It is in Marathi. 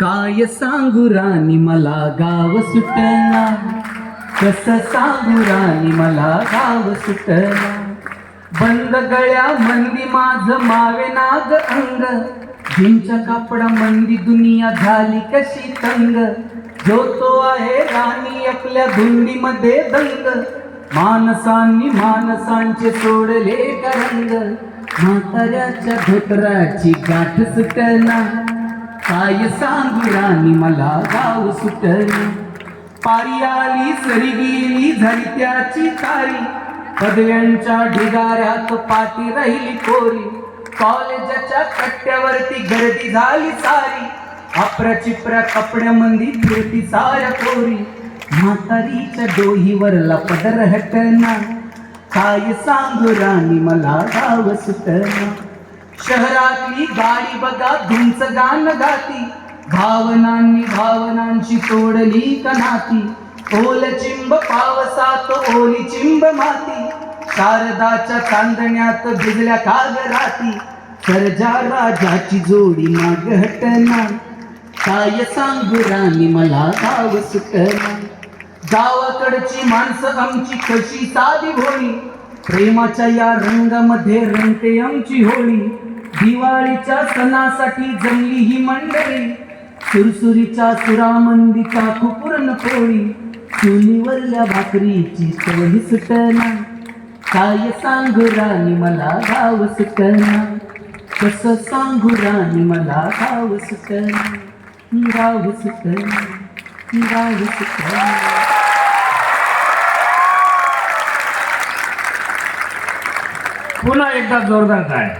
काय सांगू राणी मला गाव सुटला कस सांगू राणी मला गाव सुटला बंद गळ्या मंदी माझ मावे नाग अंग. जिंच्या कापडा मंदी दुनिया झाली कशी तंग? जो तो आहे राणी आपल्या धुंदीमध्ये दंग. माणसांनी माणसांचे सोडले करंग म्हाताऱ्याच्या धोतराची गाठ सुटला काय सांगू राणी मला गाव सुटली पारी आली सरी गेली झाली त्याची तारी. पदव्यांच्या ढिगाऱ्यात पाठी राहिली कोरी. कॉलेजाच्या कट्ट्यावरती गर्दी झाली सारी. अप्रचिप्रा कपड्यामंदी फिरती साऱ्या कोरी. म्हातारीच्या डोहीवरला पदर हटना काय सांगू राणी मला गाव सुटना शहरातली गाडी बघा धुंच गाण गाती. भावनांनी भावनांची तोडली कनाती ओल चिंब पावसात ओली चिंब माती. शारदाच्या चांदण्यात भिजल्या कागराती. सर्जा राजाची जोडी माग हटना काय सांगू राणी मला गाव सुटना गावाकडची माणसं आमची कशी साधी होळी? प्रेमाच्या या रंगामध्ये रंगते आमची होळी. दिवाळीच्या सणासाठी जमली ही मंडळी. सुरसुरीच्या सुरामंदीचा खुपूर्ण पोळी. चुलीवरल्या भाकरीची चवही सुटना. काय सांगू राणी मला गाव सुटना. कस सांगू राणी मला गाव सुटना. गाव सुटना गाव सुटना. पुन्हा एकदा जोरदार काय